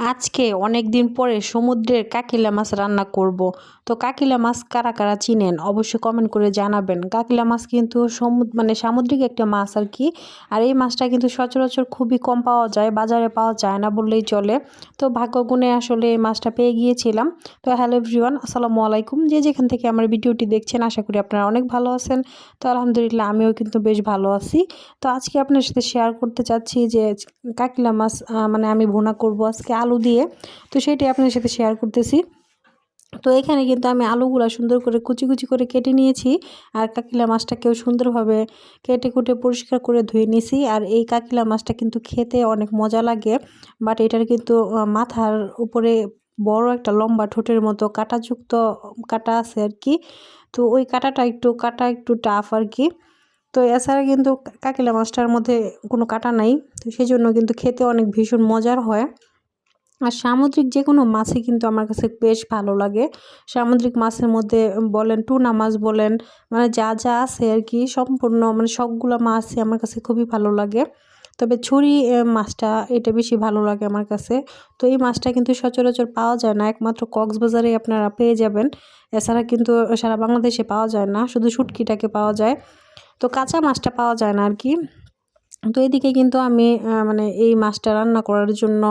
আজকে অনেক দিন পরে সমুদ্রের কাকিলা মাছ রান্না করব। তো কাকিলা মাছ কারা কারা চিনেন? অবশ্যই কমেন্ট করে জানাবেন। কাকিলা মাছ কিন্তু সমুদ্র মানে সামুদ্রিক একটা মাছ আর কি। আর এই মাছটা কিন্তু সচরাচর খুবই কম পাওয়া যায়, বাজারে পাওয়া যায় না বললেই চলে। তো ভাগ্যগুণে আসলে এই মাছটা পেয়ে গিয়েছিলাম। তো হ্যালো এভরিওয়ান আসসালামু আলাইকুম। যে যেখান থেকে আমার ভিডিওটি দেখছেন, আশা করি আপনারা অনেক ভালো আছেন। তো আলহামদুলিল্লাহ, আমিও কিন্তু বেশ ভালো আছি। তো আজকে আপনার সাথে শেয়ার করতে চাচ্ছি যে কাকিলা মাছ মানে আমি ভুনা করব আজকে আলু দিয়ে। তো সেটি আপনার সাথে শেয়ার করতেছি। তো এখানে কিন্তু আমি আলুগুলো সুন্দর করে কুচি কুচি করে কেটে নিয়েছি। আর কাকিলা মাছটাকেও সুন্দরভাবে কেটে কুটে পরিষ্কার করে ধুয়ে নিয়েছি। আর এই কাকিলা মাছটা কিন্তু খেতে অনেক মজা লাগে। বাট এটার কিন্তু মাথার উপরে বড় একটা লম্বা ঠোঁটের মতো কাটাযুক্ত, কাটা আছে আর কি তো ওই কাটাটা একটু, কাটা একটু টাফ আর কি তো এছাড়া কিন্তু কাকিলা মাছটার মধ্যে কোনো কাটা নাই। তো সেই জন্য কিন্তু খেতে অনেক ভীষণ মজার হয়। আর সামুদ্রিক যে কোনো মাছই কিন্তু আমার কাছে বেশ ভালো লাগে। সামুদ্রিক মাছের মধ্যে বলেন টুনা মাছ বলেন মানে যা যা আছে আর কি সম্পূর্ণ মানে সবগুলো মাছই আমার কাছে খুবই ভালো লাগে। তবে ছুরি মাছটা, এটা বেশি ভালো লাগে আমার কাছে। তো এই মাছটা কিন্তু সচরাচর পাওয়া যায় না, একমাত্র কক্সবাজারে আপনারা পেয়ে যাবেন। এছাড়া কিন্তু সারা বাংলাদেশে পাওয়া যায় না, শুধু শুটকিটাকে পাওয়া যায়। তো কাঁচা মাছটা পাওয়া যায় না আর কি তো এদিকে কিন্তু আমি মানে এই মাছটা রান্না করার জন্য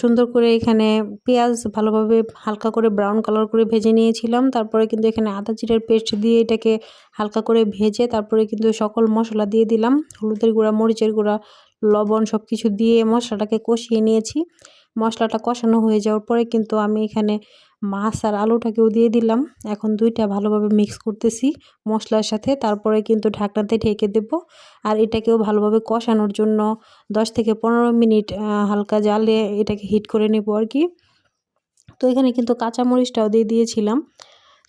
সুন্দর করে এখানে পেঁয়াজ ভালোভাবে হালকা করে ব্রাউন কালার করে ভেজে নিয়েছিলাম। তারপরে কিন্তু এখানে আদা জিরার পেস্ট দিয়ে এটাকে হালকা করে ভেজে তারপরে কিন্তু সকল মশলা দিয়ে দিলাম। হলুদের গুঁড়া, মরিচের গুঁড়া, লবণ সব কিছু দিয়ে মশলাটাকে কষিয়ে নিয়েছি। মশলাটা কষানো হয়ে যাওয়ার পরে কিন্তু আমি এখানে মাছ আর আলুটাকেও দিয়ে দিলাম। এখন দুইটা ভালোভাবে মিক্স করতেছি মশলার সাথে, তারপরে কিন্তু ঢাকনাতে ঢেকে দেব। আর এটাকেও ভালোভাবে কষানোর জন্য দশ থেকে পনেরো মিনিট হালকা জালে এটাকে হিট করে নেব আর কি। তো এখানে কিন্তু কাঁচামরিচটাও দিয়ে দিয়েছিলাম।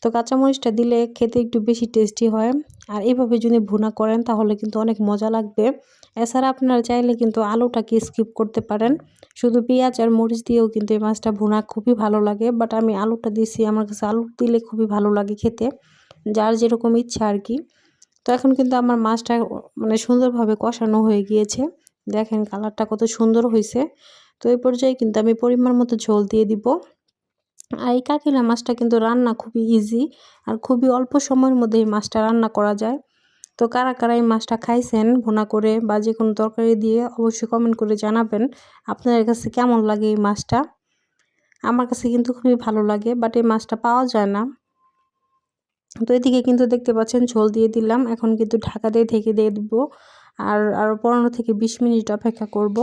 তো কাঁচামরিচটা দিলে খেতে একটু বেশি টেস্টি হয়। আর এইভাবে যদি ভুনা করেন তাহলে কিন্তু অনেক মজা লাগবে। এছাড়া আপনারা চাইলে কিন্তু আলুটাকে স্কিপ করতে পারেন। শুধু পেঁয়াজ আর মরিচ দিয়েও কিন্তু এই মাছটা ভুনা খুবই ভালো লাগে বাট আমি আলুটা দিছি আমার কাছে আলু দিলে খুবই ভালো লাগে খেতে, যার যেরকম ইচ্ছা আর কি। তো এখন কিন্তু আমার মাছটা মানে সুন্দরভাবে কষানো হয়ে গিয়েছে। দেখেন কালারটা কত সুন্দর হয়েছে তো এই পর্যায়ে কিন্তু আমি পরিমাণ মতো ঝোল দিয়ে দিব। আর এই কাকিলা মাছটা কিন্তু রান্না খুবই ইজি আর খুবই অল্প সময়ের মধ্যে এই মাছটা রান্না করা যায়। তো কারা কারা এই মাছটা খাইছেন, ভুনা করে বা যে কোনো তরকারি দিয়ে অবশ্যই কমেন্ট করে জানাবেন। আপনাদের কাছে কেমন লাগে এই মাছটা? আমার কাছে কিন্তু খুবই ভালো লাগে বাট এই মাছটা পাওয়া যায় না। তো এদিকে কিন্তু দেখতে পাচ্ছেন ঝোল দিয়ে দিলাম, এখন কিন্তু ঢাকা দিয়ে ঢেকে দিয়ে দেবো। আর আরও পনেরো থেকে বিশ মিনিট অপেক্ষা করব।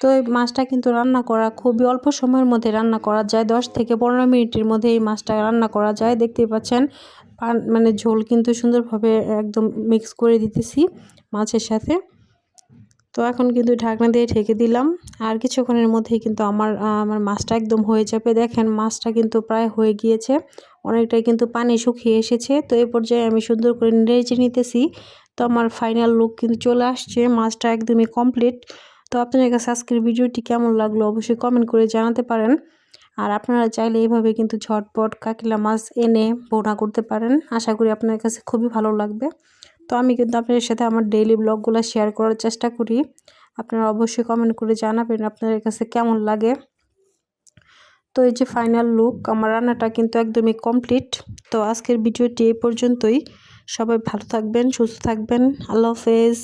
তো এই মাছটা কিন্তু রান্না করা খুবই অল্প সময়ের মধ্যে রান্না করা যায়। দশ থেকে পনেরো মিনিটের মধ্যে এই মাছটা রান্না করা যায়। দেখতেই পাচ্ছেন মানে ঝোল কিন্তু সুন্দরভাবে একদম মিক্স করে দিতেছি মাছের সাথে। তো এখন কিন্তু ঢাকনা দিয়ে ঢেকে দিলাম। আর কিছুক্ষণের মধ্যেই কিন্তু আমার আমার মাছটা একদম হয়ে যাবে। দেখেন মাছটা কিন্তু প্রায় হয়ে গিয়েছে, অনেকটাই কিন্তু পানি শুকিয়ে এসেছে। তো এই পর্যায়ে আমি সুন্দর করে নেড়েচে নিতেছি। তো আমার ফাইনাল লুক কিন্তু চলে আসছে। মাছটা একদমই কমপ্লিট তো আপনাদের কাছে আজকের ভিডিওটি কেমন লাগল অবশ্যই কমেন্ট করে জানাতে পারেন। আর আপনারা চাইলে এইভাবে কিন্তু ঝটপট কাকিলা মাছ এনে বোনা করতে পারেন। আশা করি আপনার কাছে খুবই ভালো লাগবে। তো আমি কিন্তু আপনাদের সাথে আমার ডেইলি ব্লগগুলো শেয়ার করার চেষ্টা করি। আপনারা অবশ্যই কমেন্ট করে জানাবেন আপনাদের কাছে কেমন লাগে। তো এই যে ফাইনাল লুক আমার রান্নাটা কিন্তু একদমই কমপ্লিট তো আজকের ভিডিওটি এই পর্যন্তই। সবাই ভালো থাকবেন, সুস্থ থাকবেন। আল্লাহ হাফেজ।